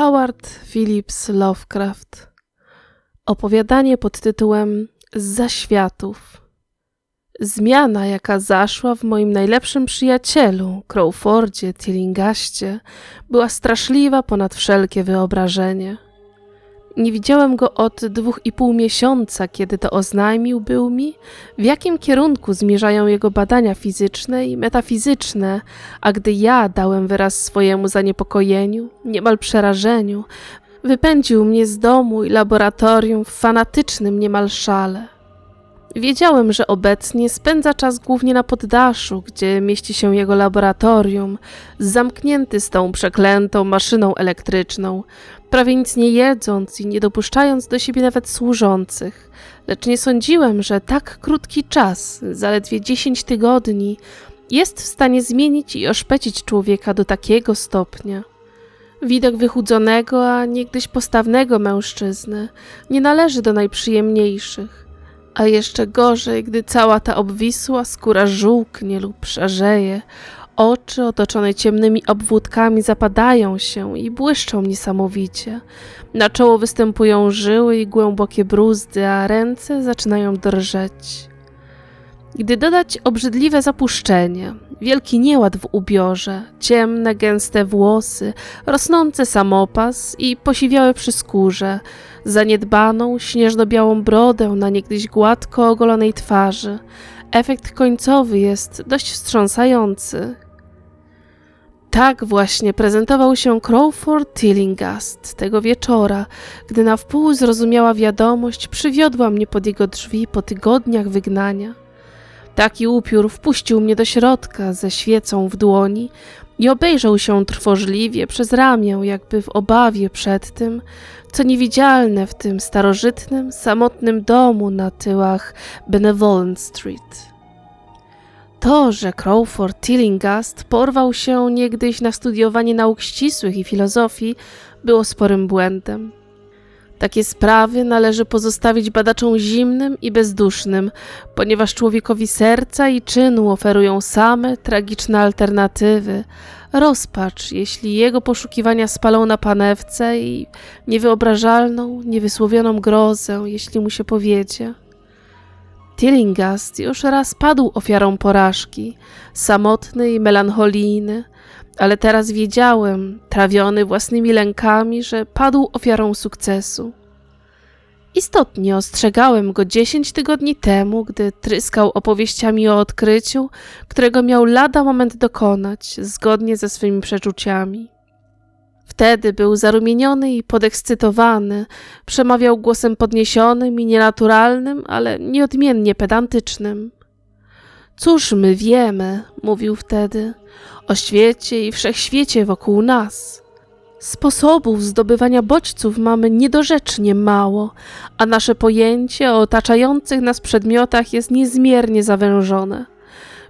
Howard Phillips Lovecraft. Opowiadanie pod tytułem Z zaświatów. Zmiana, jaka zaszła w moim najlepszym przyjacielu, Crawfordzie Tillingaście, była straszliwa ponad wszelkie wyobrażenie. Nie widziałem go od dwóch i pół miesiąca, kiedy to oznajmił był mi, w jakim kierunku zmierzają jego badania fizyczne i metafizyczne, a gdy ja dałem wyraz swojemu zaniepokojeniu, niemal przerażeniu, wypędził mnie z domu i laboratorium w fanatycznym niemal szale. Wiedziałem, że obecnie spędza czas głównie na poddaszu, gdzie mieści się jego laboratorium, zamknięty z tą przeklętą maszyną elektryczną, prawie nic nie jedząc i nie dopuszczając do siebie nawet służących. Lecz nie sądziłem, że tak krótki czas, zaledwie 10 tygodni, jest w stanie zmienić i oszpecić człowieka do takiego stopnia. Widok wychudzonego, a niegdyś postawnego mężczyzny nie należy do najprzyjemniejszych. A jeszcze gorzej, gdy cała ta obwisła skóra żółknie lub szarzeje, oczy otoczone ciemnymi obwódkami zapadają się i błyszczą niesamowicie. Na czoło występują żyły i głębokie bruzdy, a ręce zaczynają drżeć. Gdy dodać obrzydliwe zapuszczenie, wielki nieład w ubiorze, ciemne, gęste włosy, rosnący samopas i posiwiałe przy skórze, zaniedbaną, śnieżno-białą brodę na niegdyś gładko ogolonej twarzy, efekt końcowy jest dość wstrząsający. Tak właśnie prezentował się Crawford Tillingast tego wieczora, gdy na wpół zrozumiała wiadomość przywiodła mnie pod jego drzwi po tygodniach wygnania. Taki upiór wpuścił mnie do środka ze świecą w dłoni i obejrzał się trwożliwie przez ramię, jakby w obawie przed tym, co niewidzialne w tym starożytnym, samotnym domu na tyłach Benevolent Street. To, że Crawford Tillingast porwał się niegdyś na studiowanie nauk ścisłych i filozofii, było sporym błędem. Takie sprawy należy pozostawić badaczom zimnym i bezdusznym, ponieważ człowiekowi serca i czynu oferują same tragiczne alternatywy. Rozpacz, jeśli jego poszukiwania spalą na panewce i niewyobrażalną, niewysłowioną grozę, jeśli mu się powiedzie. Tillingast już raz padł ofiarą porażki, samotny i melancholijny, ale teraz wiedziałem, trawiony własnymi lękami, że padł ofiarą sukcesu. Istotnie ostrzegałem go dziesięć tygodni temu, gdy tryskał opowieściami o odkryciu, którego miał lada moment dokonać, zgodnie ze swymi przeczuciami. Wtedy był zarumieniony i podekscytowany, przemawiał głosem podniesionym i nienaturalnym, ale nieodmiennie pedantycznym. Cóż my wiemy, mówił wtedy, o świecie i wszechświecie wokół nas. Sposobów zdobywania bodźców mamy niedorzecznie mało, a nasze pojęcie o otaczających nas przedmiotach jest niezmiernie zawężone.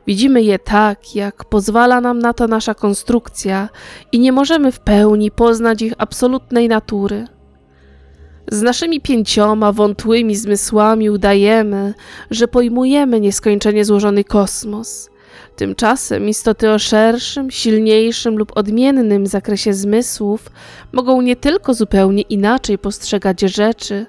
Widzimy je tak, jak pozwala nam na to nasza konstrukcja i nie możemy w pełni poznać ich absolutnej natury. Z naszymi pięcioma wątłymi zmysłami udajemy, że pojmujemy nieskończenie złożony kosmos. Tymczasem istoty o szerszym, silniejszym lub odmiennym zakresie zmysłów mogą nie tylko zupełnie inaczej postrzegać rzeczy,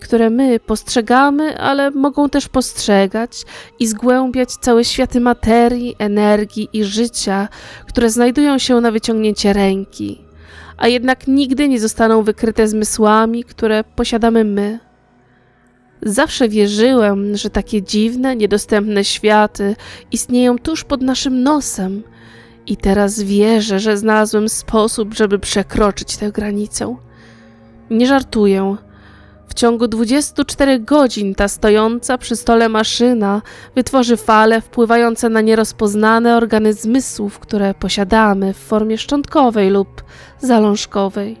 które my postrzegamy, ale mogą też postrzegać i zgłębiać całe światy materii, energii i życia, które znajdują się na wyciągnięcie ręki, a jednak nigdy nie zostaną wykryte zmysłami, które posiadamy my. Zawsze wierzyłem, że takie dziwne, niedostępne światy istnieją tuż pod naszym nosem, i teraz wierzę, że znalazłem sposób, żeby przekroczyć tę granicę. Nie żartuję. W ciągu 24 godzin ta stojąca przy stole maszyna wytworzy fale wpływające na nierozpoznane organy zmysłów, które posiadamy w formie szczątkowej lub zalążkowej.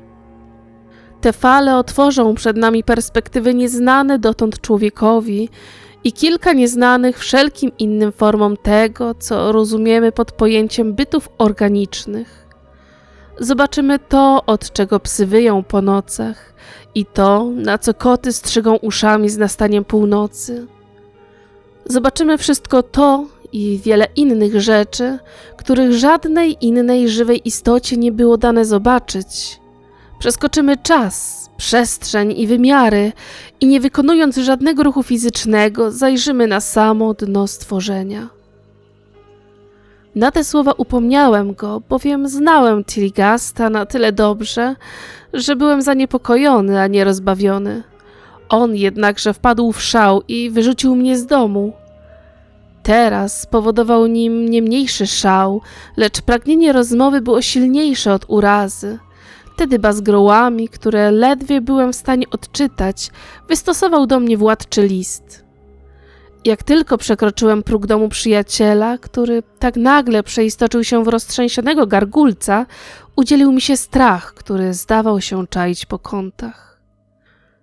Te fale otworzą przed nami perspektywy nieznane dotąd człowiekowi i kilka nieznanych wszelkim innym formom tego, co rozumiemy pod pojęciem bytów organicznych. Zobaczymy to, od czego psy wyją po nocach i to, na co koty strzygą uszami z nastaniem północy. Zobaczymy wszystko to i wiele innych rzeczy, których żadnej innej żywej istocie nie było dane zobaczyć – Przeskoczymy czas, przestrzeń i wymiary i nie wykonując żadnego ruchu fizycznego, zajrzymy na samo dno stworzenia. Na te słowa upomniałem go, bowiem znałem Tilgasta na tyle dobrze, że byłem zaniepokojony, a nie rozbawiony. On jednakże wpadł w szał i wyrzucił mnie z domu. Teraz spowodował nim nie mniejszy szał, lecz pragnienie rozmowy było silniejsze od urazy. Wtedy bazgrołami, które ledwie byłem w stanie odczytać, wystosował do mnie władczy list. Jak tylko przekroczyłem próg domu przyjaciela, który tak nagle przeistoczył się w roztrzęsionego gargulca, udzielił mi się strach, który zdawał się czaić po kątach.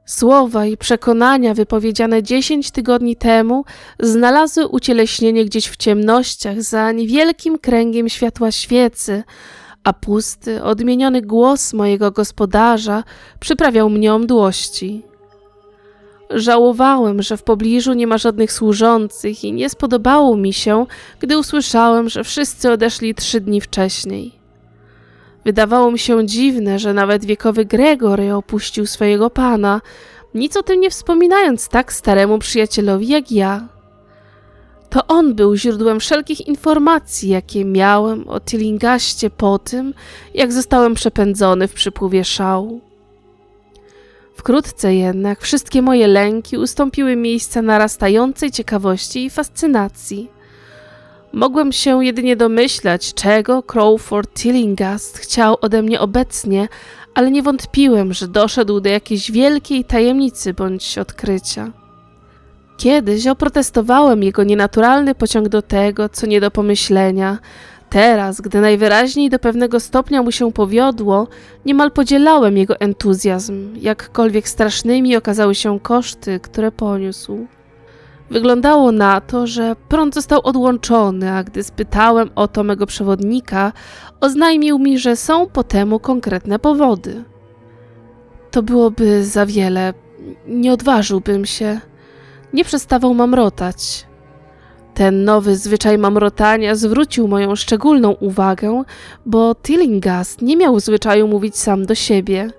Słowa i przekonania wypowiedziane dziesięć tygodni temu znalazły ucieleśnienie gdzieś w ciemnościach za niewielkim kręgiem światła świecy, a pusty, odmieniony głos mojego gospodarza przyprawiał mnie mdłości. Żałowałem, że w pobliżu nie ma żadnych służących i nie spodobało mi się, gdy usłyszałem, że wszyscy odeszli trzy dni wcześniej. Wydawało mi się dziwne, że nawet wiekowy Gregory opuścił swojego pana, nic o tym nie wspominając tak staremu przyjacielowi jak ja. To on był źródłem wszelkich informacji, jakie miałem o Tillingaście po tym, jak zostałem przepędzony w przypływie szału. Wkrótce jednak wszystkie moje lęki ustąpiły miejsca narastającej ciekawości i fascynacji. Mogłem się jedynie domyślać, czego Crawford Tillingast chciał ode mnie obecnie, ale nie wątpiłem, że doszedł do jakiejś wielkiej tajemnicy bądź odkrycia. Kiedyś oprotestowałem jego nienaturalny pociąg do tego, co nie do pomyślenia. Teraz, gdy najwyraźniej do pewnego stopnia mu się powiodło, niemal podzielałem jego entuzjazm, jakkolwiek strasznymi okazały się koszty, które poniósł. Wyglądało na to, że prąd został odłączony, a gdy spytałem o to mego przewodnika, oznajmił mi, że są po temu konkretne powody. To byłoby za wiele. Nie odważyłbym się. Nie przestawał mamrotać. Ten nowy zwyczaj mamrotania zwrócił moją szczególną uwagę, bo Tillingast nie miał zwyczaju mówić sam do siebie.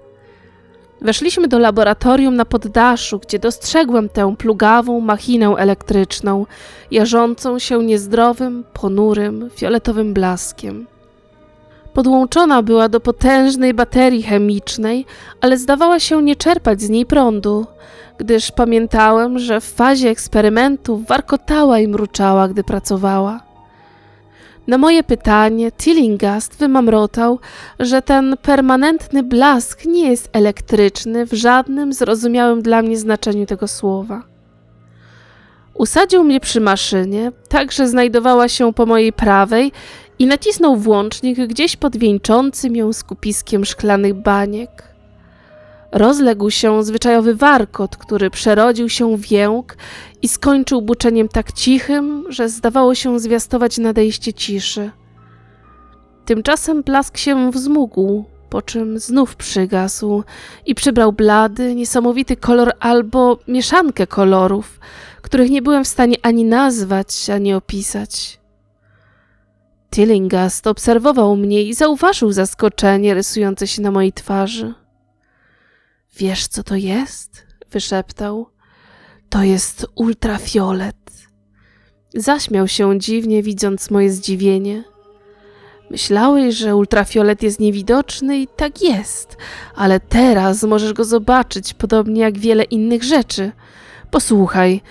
Weszliśmy do laboratorium na poddaszu, gdzie dostrzegłem tę plugawą machinę elektryczną, jarzącą się niezdrowym, ponurym, fioletowym blaskiem. Podłączona była do potężnej baterii chemicznej, ale zdawała się nie czerpać z niej prądu, gdyż pamiętałem, że w fazie eksperymentu warkotała i mruczała, gdy pracowała. Na moje pytanie Tillingast wymamrotał, że ten permanentny blask nie jest elektryczny w żadnym zrozumiałym dla mnie znaczeniu tego słowa. Usadził mnie przy maszynie, tak że znajdowała się po mojej prawej i nacisnął włącznik gdzieś pod wieńczącym ją skupiskiem szklanych baniek. Rozległ się zwyczajowy warkot, który przerodził się w jęk i skończył buczeniem tak cichym, że zdawało się zwiastować nadejście ciszy. Tymczasem blask się wzmógł, po czym znów przygasł i przybrał blady, niesamowity kolor albo mieszankę kolorów, których nie byłem w stanie ani nazwać, ani opisać. Tillingast obserwował mnie i zauważył zaskoczenie rysujące się na mojej twarzy. Wiesz, co to jest? wyszeptał. To jest ultrafiolet. Zaśmiał się dziwnie, widząc moje zdziwienie. Myślałeś, że ultrafiolet jest niewidoczny i tak jest, ale teraz możesz go zobaczyć, podobnie jak wiele innych rzeczy. Posłuchaj,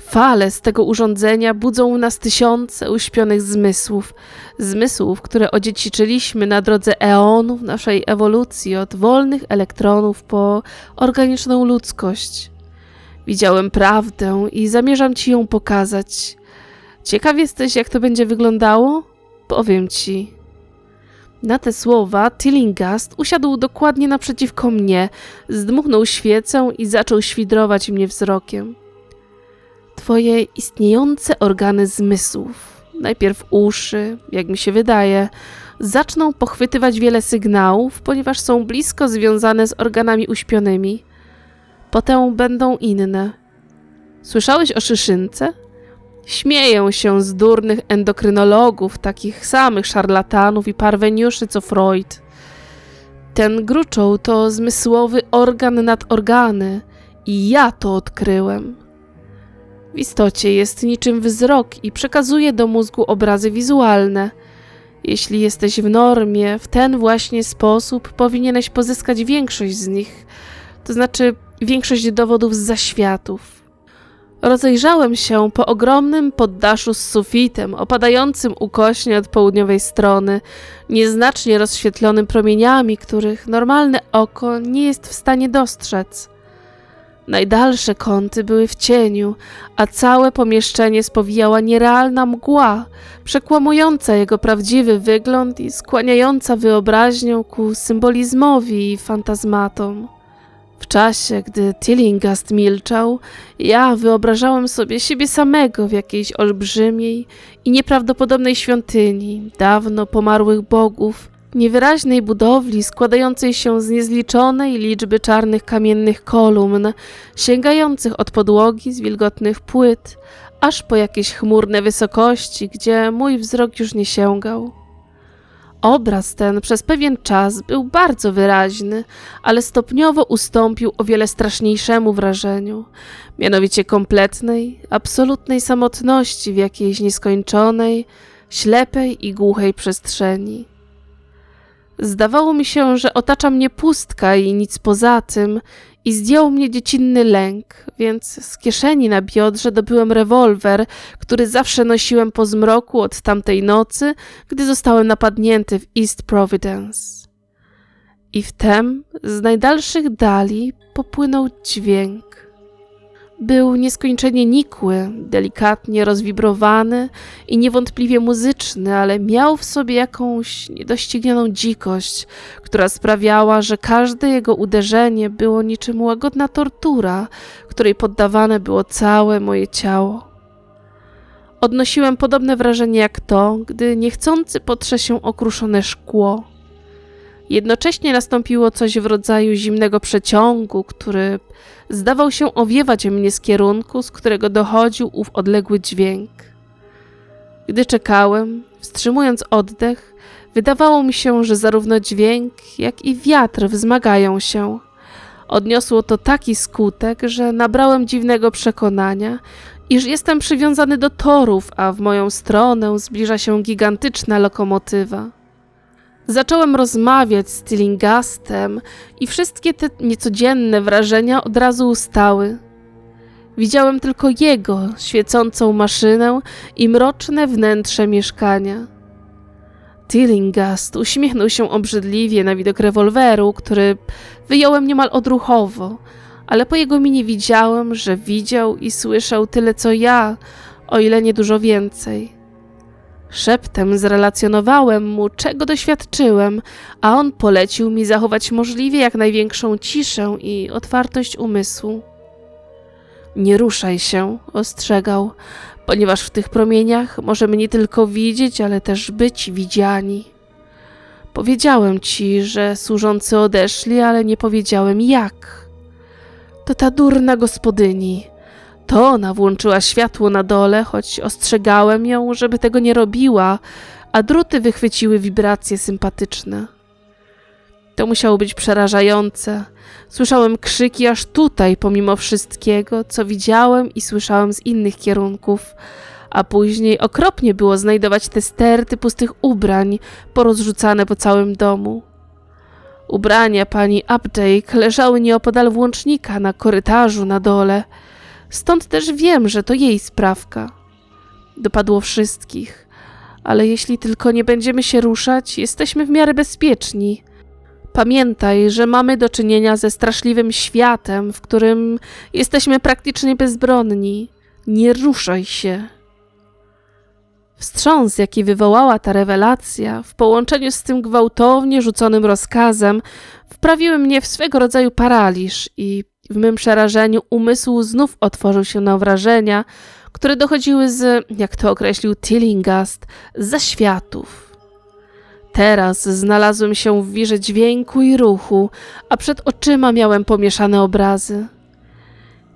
Fale z tego urządzenia budzą nas tysiące uśpionych zmysłów, zmysłów, które odziedziczyliśmy na drodze eonów naszej ewolucji od wolnych elektronów po organiczną ludzkość. Widziałem prawdę i zamierzam ci ją pokazać. Ciekaw jesteś, jak to będzie wyglądało? Powiem ci. Na te słowa Tillingast usiadł dokładnie naprzeciwko mnie, zdmuchnął świecę i zaczął świdrować mnie wzrokiem. Twoje istniejące organy zmysłów, najpierw uszy, jak mi się wydaje, zaczną pochwytywać wiele sygnałów, ponieważ są blisko związane z organami uśpionymi. Potem będą inne. Słyszałeś o szyszynce? Śmieją się z durnych endokrynologów, takich samych szarlatanów i parweniuszy co Freud. Ten gruczoł to zmysłowy organ nad organy i ja to odkryłem. W istocie jest niczym wzrok i przekazuje do mózgu obrazy wizualne. Jeśli jesteś w normie, w ten właśnie sposób powinieneś pozyskać większość z nich, to znaczy większość dowodów z zaświatów. Rozejrzałem się po ogromnym poddaszu z sufitem, opadającym ukośnie od południowej strony, nieznacznie rozświetlonym promieniami, których normalne oko nie jest w stanie dostrzec. Najdalsze kąty były w cieniu, a całe pomieszczenie spowijała nierealna mgła, przekłamująca jego prawdziwy wygląd i skłaniająca wyobraźnią ku symbolizmowi i fantazmatom. W czasie, gdy Tillingast milczał, ja wyobrażałem sobie siebie samego w jakiejś olbrzymiej i nieprawdopodobnej świątyni dawno pomarłych bogów, niewyraźnej budowli składającej się z niezliczonej liczby czarnych kamiennych kolumn, sięgających od podłogi z wilgotnych płyt, aż po jakieś chmurne wysokości, gdzie mój wzrok już nie sięgał. Obraz ten przez pewien czas był bardzo wyraźny, ale stopniowo ustąpił o wiele straszniejszemu wrażeniu, mianowicie kompletnej, absolutnej samotności w jakiejś nieskończonej, ślepej i głuchej przestrzeni. Zdawało mi się, że otacza mnie pustka i nic poza tym, i zdjął mnie dziecinny lęk, więc z kieszeni na biodrze dobyłem rewolwer, który zawsze nosiłem po zmroku od tamtej nocy, gdy zostałem napadnięty w East Providence. I wtem z najdalszych dali popłynął dźwięk. Był nieskończenie nikły, delikatnie rozwibrowany i niewątpliwie muzyczny, ale miał w sobie jakąś niedoścignioną dzikość, która sprawiała, że każde jego uderzenie było niczym łagodna tortura, której poddawane było całe moje ciało. Odnosiłem podobne wrażenie jak to, gdy niechcący potrze się okruszone szkło. Jednocześnie nastąpiło coś w rodzaju zimnego przeciągu, który zdawał się owiewać mnie z kierunku, z którego dochodził ów odległy dźwięk. Gdy czekałem, wstrzymując oddech, wydawało mi się, że zarówno dźwięk, jak i wiatr wzmagają się. Odniosło to taki skutek, że nabrałem dziwnego przekonania, iż jestem przywiązany do torów, a w moją stronę zbliża się gigantyczna lokomotywa. Zacząłem rozmawiać z Tillingastem i wszystkie te niecodzienne wrażenia od razu ustały. Widziałem tylko jego świecącą maszynę i mroczne wnętrze mieszkania. Tillingast uśmiechnął się obrzydliwie na widok rewolweru, który wyjąłem niemal odruchowo, ale po jego minie widziałem, że widział i słyszał tyle co ja, o ile nie dużo więcej. Szeptem zrelacjonowałem mu, czego doświadczyłem, a on polecił mi zachować możliwie jak największą ciszę i otwartość umysłu. Nie ruszaj się, ostrzegał, ponieważ w tych promieniach możemy nie tylko widzieć, ale też być widziani. Powiedziałem ci, że służący odeszli, ale nie powiedziałem jak. To ta durna gospodyni. To ona włączyła światło na dole, choć ostrzegałem ją, żeby tego nie robiła, a druty wychwyciły wibracje sympatyczne. To musiało być przerażające. Słyszałem krzyki aż tutaj, pomimo wszystkiego, co widziałem i słyszałem z innych kierunków, a później okropnie było znajdować te sterty pustych ubrań porozrzucane po całym domu. Ubrania pani Updike leżały nieopodal włącznika na korytarzu na dole – Stąd też wiem, że to jej sprawka. Dopadło wszystkich, ale jeśli tylko nie będziemy się ruszać, jesteśmy w miarę bezpieczni. Pamiętaj, że mamy do czynienia ze straszliwym światem, w którym jesteśmy praktycznie bezbronni. Nie ruszaj się. Wstrząs, jaki wywołała ta rewelacja, w połączeniu z tym gwałtownie rzuconym rozkazem, wprawiły mnie w swego rodzaju paraliż i w mym przerażeniu umysł znów otworzył się na wrażenia, które dochodziły z, jak to określił Tillingast, zaświatów. Teraz znalazłem się w wirze dźwięku i ruchu, a przed oczyma miałem pomieszane obrazy.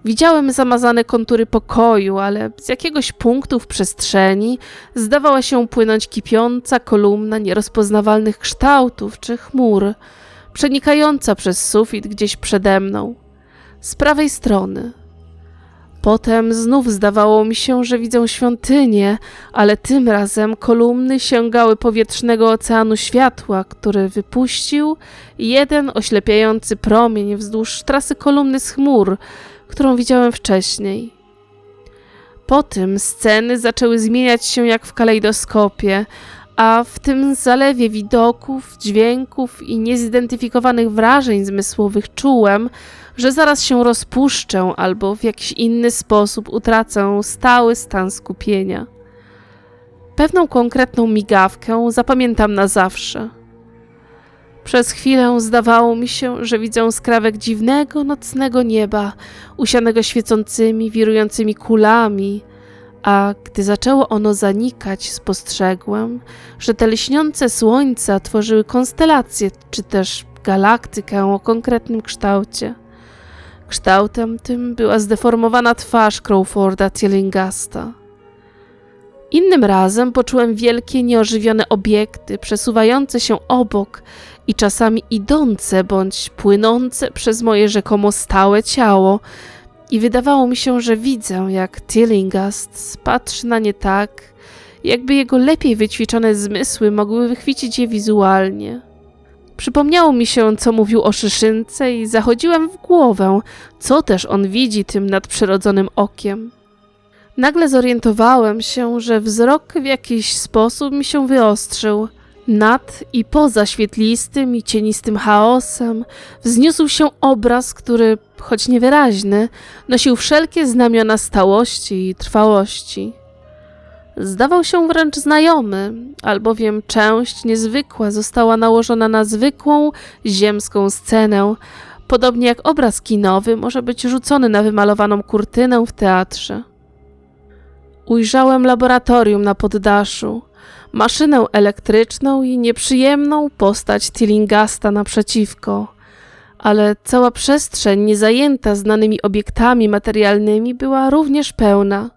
Widziałem zamazane kontury pokoju, ale z jakiegoś punktu w przestrzeni zdawała się płynąć kipiąca kolumna nierozpoznawalnych kształtów czy chmur – przenikająca przez sufit gdzieś przede mną, z prawej strony. Potem znów zdawało mi się, że widzę świątynię, ale tym razem kolumny sięgały powietrznego oceanu światła, który wypuścił jeden oślepiający promień wzdłuż trasy kolumny z chmur, którą widziałem wcześniej. Po tym sceny zaczęły zmieniać się jak w kalejdoskopie, a w tym zalewie widoków, dźwięków i niezidentyfikowanych wrażeń zmysłowych czułem, że zaraz się rozpuszczę albo w jakiś inny sposób utracę stały stan skupienia. Pewną konkretną migawkę zapamiętam na zawsze. Przez chwilę zdawało mi się, że widzę skrawek dziwnego nocnego nieba, usianego świecącymi, wirującymi kulami, a gdy zaczęło ono zanikać, spostrzegłem, że te lśniące słońca tworzyły konstelacje, czy też galaktykę o konkretnym kształcie. Kształtem tym była zdeformowana twarz Crawforda Tillingasta. Innym razem poczułem wielkie, nieożywione obiekty przesuwające się obok i czasami idące bądź płynące przez moje rzekomo stałe ciało, i wydawało mi się, że widzę, jak Tillingast patrzy na nie tak, jakby jego lepiej wyćwiczone zmysły mogły wychwycić je wizualnie. Przypomniało mi się, co mówił o szyszynce i zachodziłem w głowę, co też on widzi tym nadprzyrodzonym okiem. Nagle zorientowałem się, że wzrok w jakiś sposób mi się wyostrzył. Nad i poza świetlistym i cienistym chaosem wzniósł się obraz, który, choć niewyraźny, nosił wszelkie znamiona stałości i trwałości. Zdawał się wręcz znajomy, albowiem część niezwykła została nałożona na zwykłą, ziemską scenę, podobnie jak obraz kinowy może być rzucony na wymalowaną kurtynę w teatrze. Ujrzałem laboratorium na poddaszu, maszynę elektryczną i nieprzyjemną postać Tillingasta naprzeciwko, ale cała przestrzeń niezajęta znanymi obiektami materialnymi była również pełna.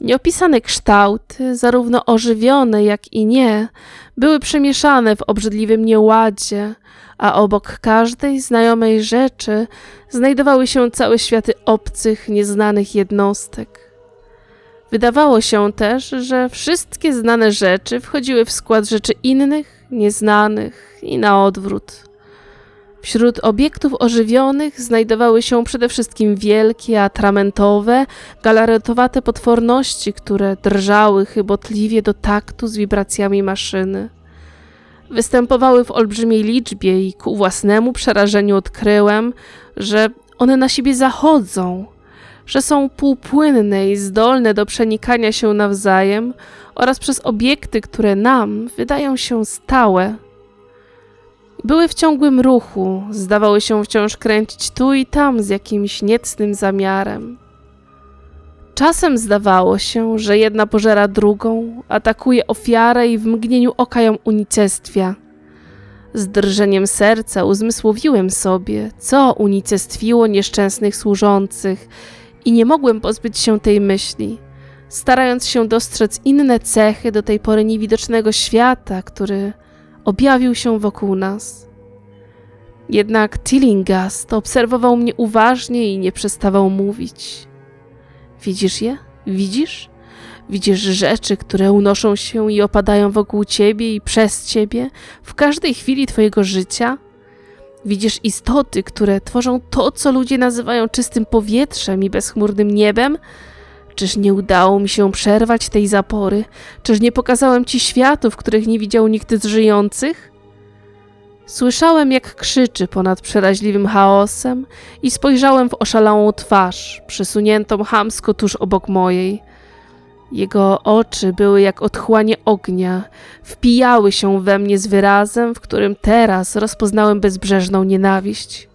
Nieopisane kształty, zarówno ożywione, jak i nie, były przemieszane w obrzydliwym nieładzie, a obok każdej znajomej rzeczy znajdowały się całe światy obcych, nieznanych jednostek. Wydawało się też, że wszystkie znane rzeczy wchodziły w skład rzeczy innych, nieznanych i na odwrót. Wśród obiektów ożywionych znajdowały się przede wszystkim wielkie, atramentowe, galaretowate potworności, które drżały chybotliwie do taktu z wibracjami maszyny. Występowały w olbrzymiej liczbie i ku własnemu przerażeniu odkryłem, że one na siebie zachodzą, że są półpłynne i zdolne do przenikania się nawzajem oraz przez obiekty, które nam wydają się stałe. Były w ciągłym ruchu, zdawały się wciąż kręcić tu i tam z jakimś niecnym zamiarem. Czasem zdawało się, że jedna pożera drugą, atakuje ofiarę i w mgnieniu oka ją unicestwia. Z drżeniem serca uzmysłowiłem sobie, co unicestwiło nieszczęsnych służących i nie mogłem pozbyć się tej myśli, starając się dostrzec inne cechy do tej pory niewidocznego świata, który objawił się wokół nas. Jednak Tillingast obserwował mnie uważnie i nie przestawał mówić. Widzisz je? Widzisz? Widzisz rzeczy, które unoszą się i opadają wokół ciebie i przez ciebie w każdej chwili twojego życia? Widzisz istoty, które tworzą to, co ludzie nazywają czystym powietrzem i bezchmurnym niebem? Czyż nie udało mi się przerwać tej zapory? Czyż nie pokazałem ci światów, których nie widział nikt z żyjących? Słyszałem, jak krzyczy ponad przeraźliwym chaosem i spojrzałem w oszalałą twarz, przesuniętą hamsko tuż obok mojej. Jego oczy były jak otchłanie ognia, wpijały się we mnie z wyrazem, w którym teraz rozpoznałem bezbrzeżną nienawiść.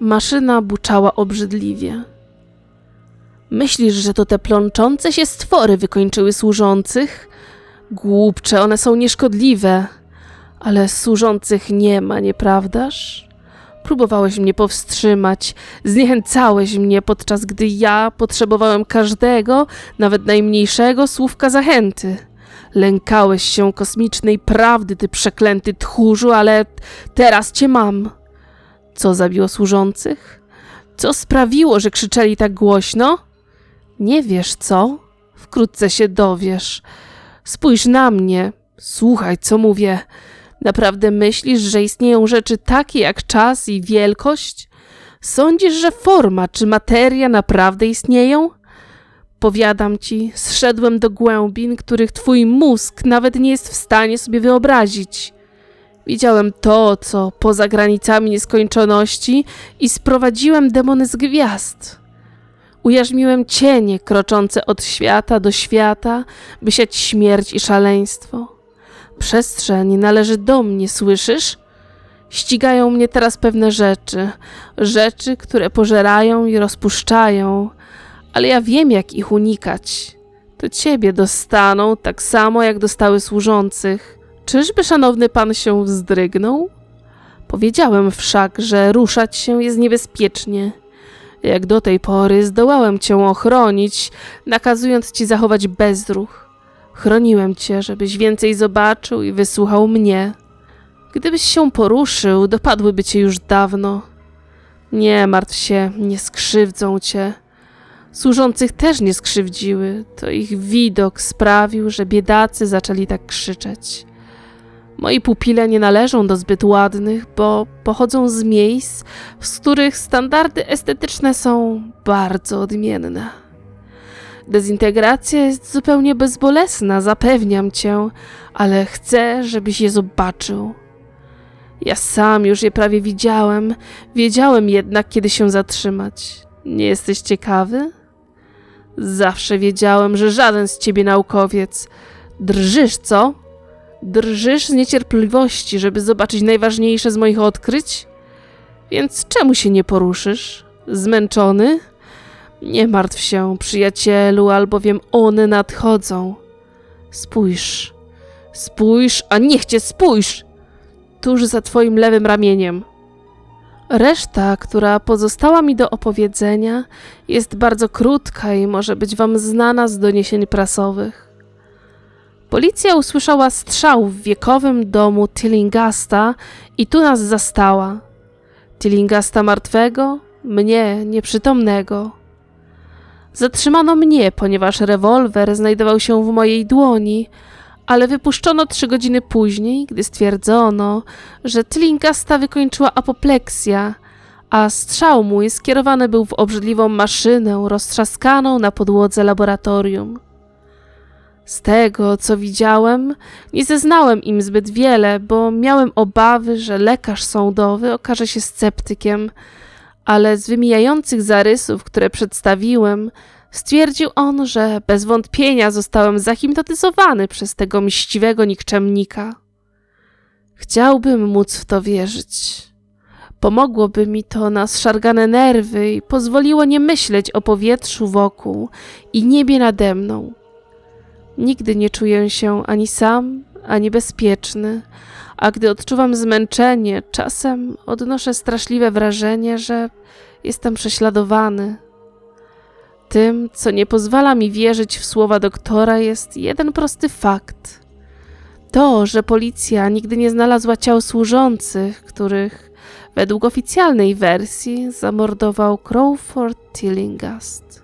Maszyna buczała obrzydliwie. Myślisz, że to te plączące się stwory wykończyły służących? Głupcze, one są nieszkodliwe, ale służących nie ma, nieprawdaż? Próbowałeś mnie powstrzymać, zniechęcałeś mnie, podczas gdy ja potrzebowałem każdego, nawet najmniejszego słówka zachęty. Lękałeś się kosmicznej prawdy, ty przeklęty tchórzu, ale teraz cię mam. Co zabiło służących? Co sprawiło, że krzyczeli tak głośno? Nie wiesz co? Wkrótce się dowiesz. Spójrz na mnie, słuchaj, co mówię. Naprawdę myślisz, że istnieją rzeczy takie jak czas i wielkość? Sądzisz, że forma czy materia naprawdę istnieją? Powiadam ci, zszedłem do głębin, których twój mózg nawet nie jest w stanie sobie wyobrazić. Widziałem to, co poza granicami nieskończoności i sprowadziłem demony z gwiazd. Ujarzmiłem cienie kroczące od świata do świata, by siać śmierć i szaleństwo. Przestrzeń należy do mnie, słyszysz? Ścigają mnie teraz pewne rzeczy, rzeczy, które pożerają i rozpuszczają, ale ja wiem, jak ich unikać. To ciebie dostaną tak samo, jak dostały służących. Czyżby szanowny pan się wzdrygnął? Powiedziałem wszak, że ruszać się jest niebezpiecznie. Jak do tej pory zdołałem cię ochronić, nakazując ci zachować bezruch. Chroniłem cię, żebyś więcej zobaczył i wysłuchał mnie. Gdybyś się poruszył, dopadłyby cię już dawno. Nie martw się, nie skrzywdzą cię. Służących też nie skrzywdziły, to ich widok sprawił, że biedacy zaczęli tak krzyczeć. Moi pupile nie należą do zbyt ładnych, bo pochodzą z miejsc, z których standardy estetyczne są bardzo odmienne. Dezintegracja jest zupełnie bezbolesna, zapewniam cię, ale chcę, żebyś je zobaczył. Ja sam już je prawie widziałem, wiedziałem jednak, kiedy się zatrzymać. Nie jesteś ciekawy? Zawsze wiedziałem, że żaden z ciebie naukowiec. Drżysz, co? Drżysz z niecierpliwości, żeby zobaczyć najważniejsze z moich odkryć? Więc czemu się nie poruszysz? Zmęczony? Nie martw się, przyjacielu, albowiem one nadchodzą. Spójrz, spójrz, a niech cię spójrz! Tuż za twoim lewym ramieniem. Reszta, która pozostała mi do opowiedzenia, jest bardzo krótka i może być wam znana z doniesień prasowych. Policja usłyszała strzał w wiekowym domu Tillingasta i tu nas zastała. Tillingasta martwego, mnie nieprzytomnego. Zatrzymano mnie, ponieważ rewolwer znajdował się w mojej dłoni, ale wypuszczono trzy godziny później, gdy stwierdzono, że Tillingasta wykończyła apopleksja, a strzał mój skierowany był w obrzydliwą maszynę roztrzaskaną na podłodze laboratorium. Z tego, co widziałem, nie zeznałem im zbyt wiele, bo miałem obawy, że lekarz sądowy okaże się sceptykiem, ale z wymijających zarysów, które przedstawiłem, stwierdził on, że bez wątpienia zostałem zahipnotyzowany przez tego mściwego nikczemnika. Chciałbym móc w to wierzyć. Pomogłoby mi to na zszargane nerwy i pozwoliło nie myśleć o powietrzu wokół i niebie nade mną. Nigdy nie czuję się ani sam, ani bezpieczny, a gdy odczuwam zmęczenie, czasem odnoszę straszliwe wrażenie, że jestem prześladowany. Tym, co nie pozwala mi wierzyć w słowa doktora, jest jeden prosty fakt. To, że policja nigdy nie znalazła ciał służących, których według oficjalnej wersji zamordował Crawford Tillingast.